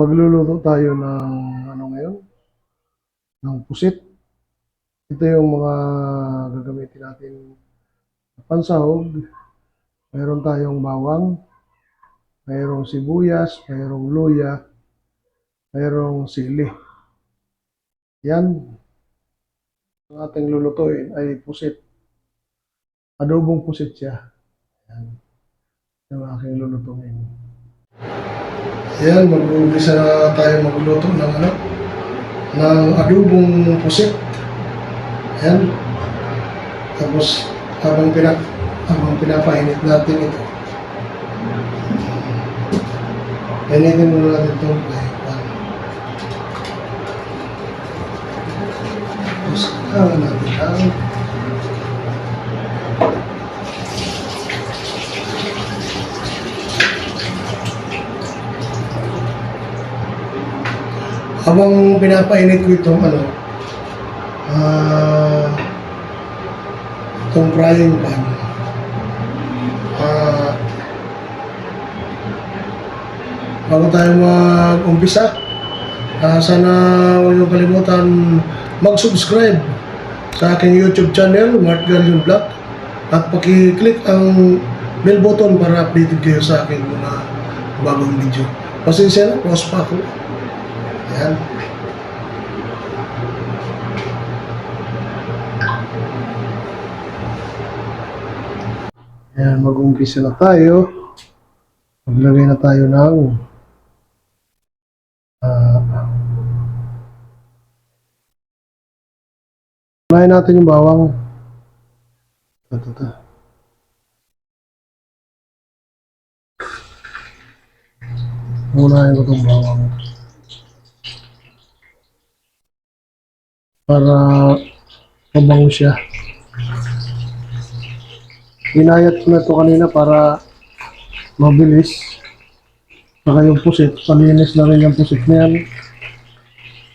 Magluluto tayo ng ano ngayon? Ng pusit. Ito yung mga gagamitin natin pansahog. Mayroon tayong bawang, mayroong sibuyas, mayroong luya, mayroong sili. Yan. Ang ating lulutuin ay pusit. Adobong pusit siya. Yan. Yung aking lulutuin. Yan, mag-uumpisa na tayo magluto ng ano, ng adobong pusit. Yan. Tapos, habang pinak habang pinapainit natin ito. Painitin muna natin ito. Tapos, kailangan natin ang habang pinapainit ko itong ano, ah, itong frying pan, ah, bago tayo mag-umpisa, ah, sana huwag niyo kalimutan mag-subscribe sa aking YouTube channel, Mart Galion Vlog, at paki-click ang bell button para updated kayo sa aking mga bagong video. Pasensya na, pause pa ako. Ayan. Ayan, mag-umpisa na tayo. Maglagay na tayo ng ah Unahin natin yung bawang. Ito, ito. Unahin ko itong bawang. Para mabango siya. Inayat ko na ito kanina para mabilis. Saka yung pusit, palinis na rin yung pusit na yan.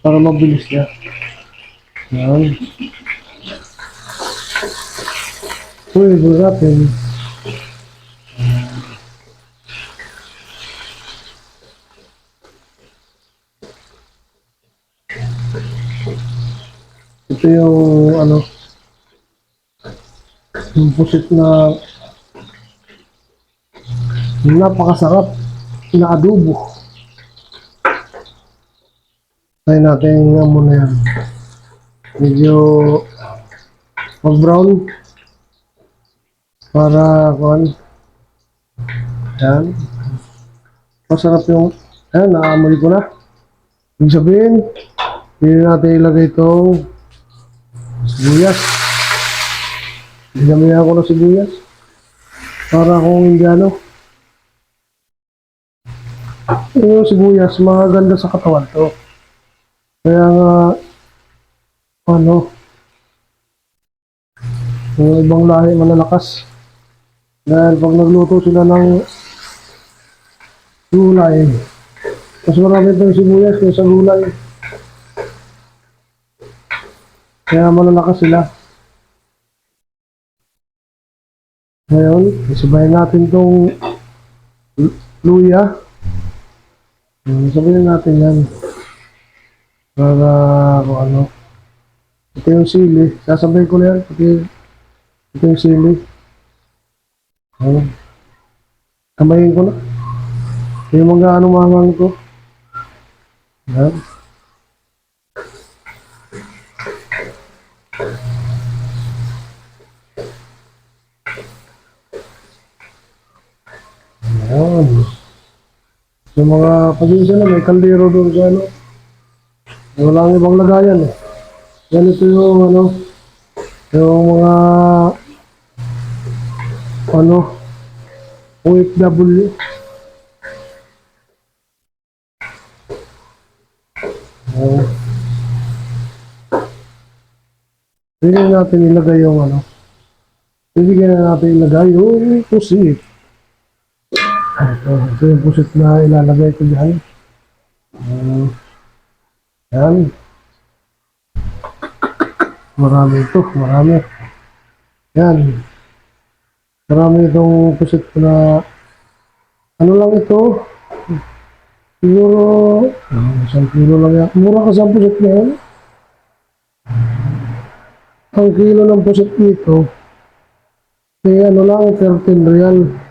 Para mabilis siya. Yan. Uy, natin. Ito yung ano yung pusit na napakasarap na adobo. Tayo natin nga muna yan. Medyo mag-brown para kuhan. Yan. Masarap yung yan, naamoy ko na. Ibig sabihin, hindi natin ilagay itong sibuyas. Dinamihan ko ng sibuyas. Para kung hindi ano. Yung sibuyas, maganda sa katawan to. Kaya nga, ano, yung ibang lahi malalakas. Dahil pag nagluto sila ng gulay, mas marami itong sibuyas kaysa gulay. Kaya malalakas sila. Ngayon, isabayin natin itong luya. Hmm, Sabayin natin yan. Para kung ano. Ito yung sili. Sasabay ko na yan. Ito, ito yung sili. Ano? Kamayin ko na. Yung mga ano mamang ko. Yan. Ayan. Yung mga pag-iisa na may kaldero doon sa ano. Walang ibang lagayan eh. Ganito yung ano, yung mga ano, OFW. Oh. Pwede natin ilagay yung ano. Pwede na natin ilagay yung pusit. Ito, ito yung pusit na ilalagay ko dyan. Uh, yan. Marami ito, marami. Yan. Marami itong pusit ko na ano lang ito. Siguro, ah, isang kilo lang yan. Mura ka sa pusit na yan. Ang kilo ng pusit dito, eh ano lang, 13 real.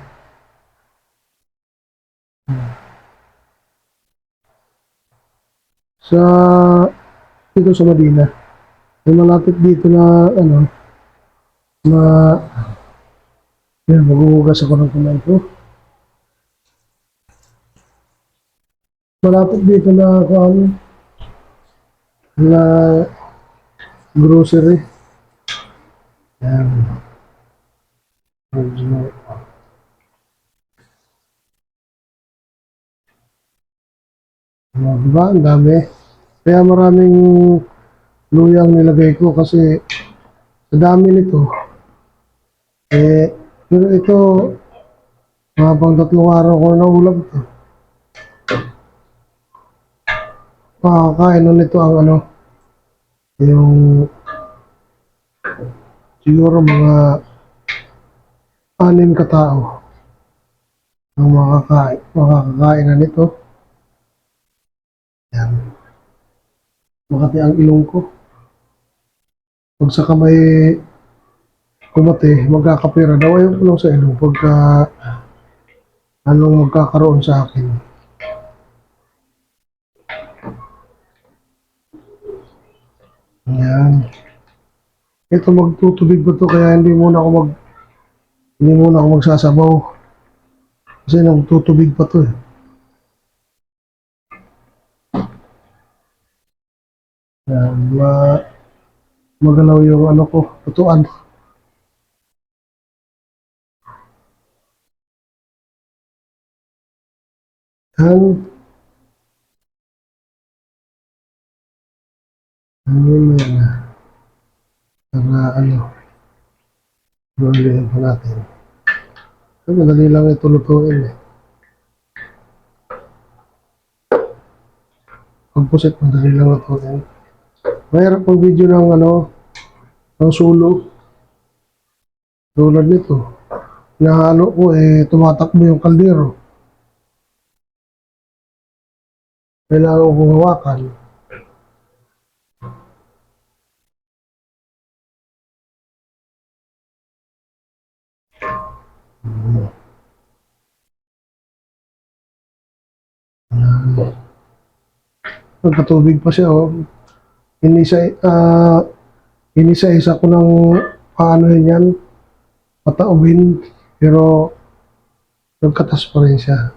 Sa, dito sa Medina. May malapit dito na, ano, na, yan, maghuhugas ako ng kamay ko. Malapit dito na, ano, na, grocery. Yan. Oh, di ba? Ang dami. Kaya maraming luyang nilagay ko kasi sa dami nito. Eh, pero ito, habang tatlong araw ko na ulam ito. Pakakain na nito ang ano, yung siguro mga anim katao ang makakain, makakakain na nito. Makati ang ilong ko. Pag sa kamay kumate, magkakapira daw ko lang sa ilong pagka anong magkakaroon sa akin. Yan. Ito magtutubig ba to kaya hindi muna ako mag hindi muna ako magsasabaw. Kasi nagtutubig pa to eh. Yan, ma magalaw yung ano ko, tutuan. Yan. Ano yun yan na? Para ano, rolling pa natin. Ay, madali lang ito lutuin eh. Pagpusit, madali lang lutuin. Mayroon pang video ng ano, ng sulo. Tulad nito. Nahalo ko eh, tumatakbo yung kaldero. Kailangan kong hawakan. Hmm. Nagkatubig pa siya, oh. Inisa, ah, inisa-isa ko ng paano yan, pataubin, pero nagkatas pa rin siya.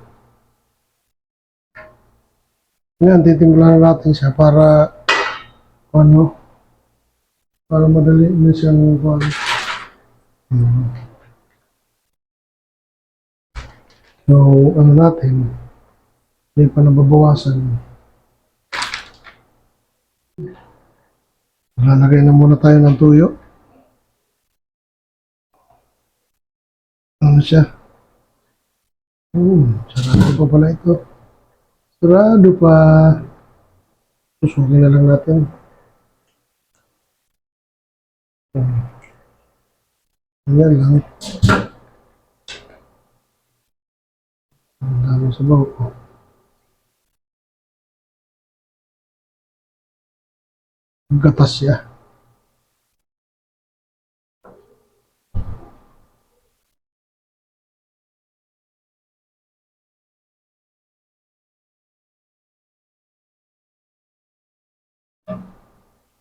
Ngayon, titimplahan natin siya para, ano, para madali na siyang, ano, hmm. So, ano natin, hindi pa nababawasan. Lalagay na muna tayo ng tuyo. Ano siya? Hmm, sarado pa pala ito. Sarado pa. Susukin na lang natin. Ayan lang. Ang dami sa baho Gatas siya.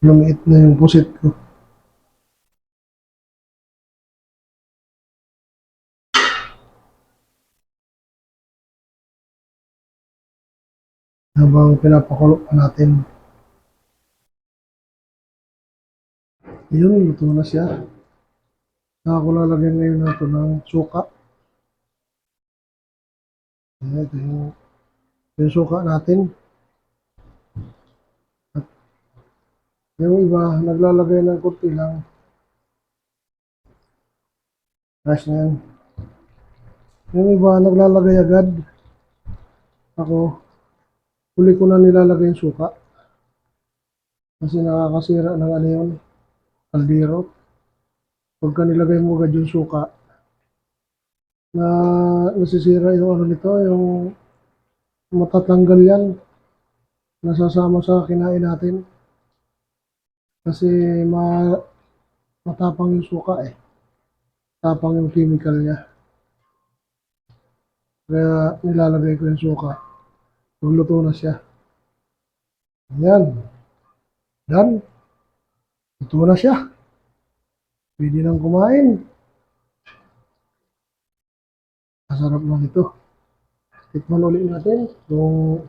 Lumiit na yung pusit ko. Habang pinapakulo pa natin. Yun, luto na siya. Saka ko lalagyan ngayon nato ng suka. Ayan, Ito yung, yung suka natin. At yung iba, naglalagay ng kunti lang. Cash na yan. Yung iba, naglalagay agad. Ako, huli ko na nilalagay yung suka. Kasi nakakasira ng ano yun, kaldero. Pagka nilagay mo agad yung suka, na nasisira yung ano nito, yung matatanggal yan. Nasasama sa kinain natin. Kasi ma matapang yung suka eh. Tapang yung chemical niya. Kaya nilalagay ko yung suka. Magluto na siya. Yan. Done. Luto na siya. Pwede nang kumain. Masarap lang ito. Tikman ulit natin yung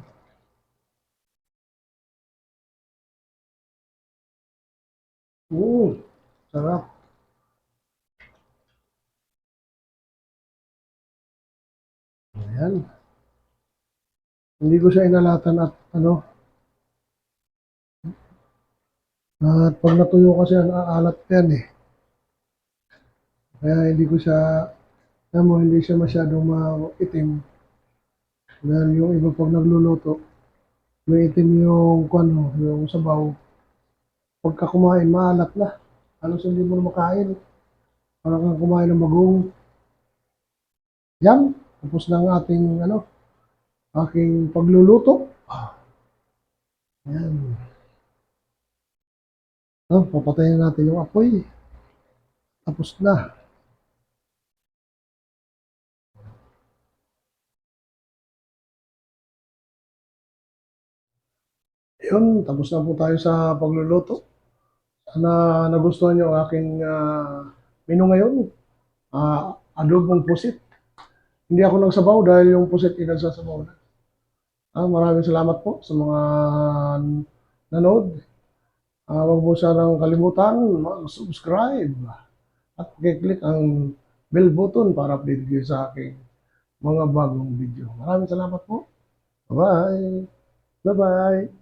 Mm, sarap. Ayan. Hindi ko siya inalatan at ano. At pag natuyo kasi ang aalat yan eh. Kaya hindi ko siya, alam mo, hindi siya masyadong maitim. Dahil yung iba pag nagluluto, may itim yung ano, yung sabaw. Pagka kumain, maalat na. Halos hindi mo na makain. Parang kang kumain ng bagong. Yan. Tapos na ang ating, ano, aking pagluluto. Ah. Yan. Oh, papatayin natin yung apoy. Tapos na. Yun, tapos na po tayo sa pagluluto. Sana nagustuhan niyo ang aking ah, menu ngayon. Ah, adobong pusit. Hindi ako nagsabaw dahil yung pusit ay nagsasabaw na. Ah, maraming salamat po sa mga nanood. Ah, huwag mo sanang kalimutan mag-subscribe at i-click ang bell button para update kayo sa aking mga bagong video. Maraming salamat po. Bye-bye. Bye-bye.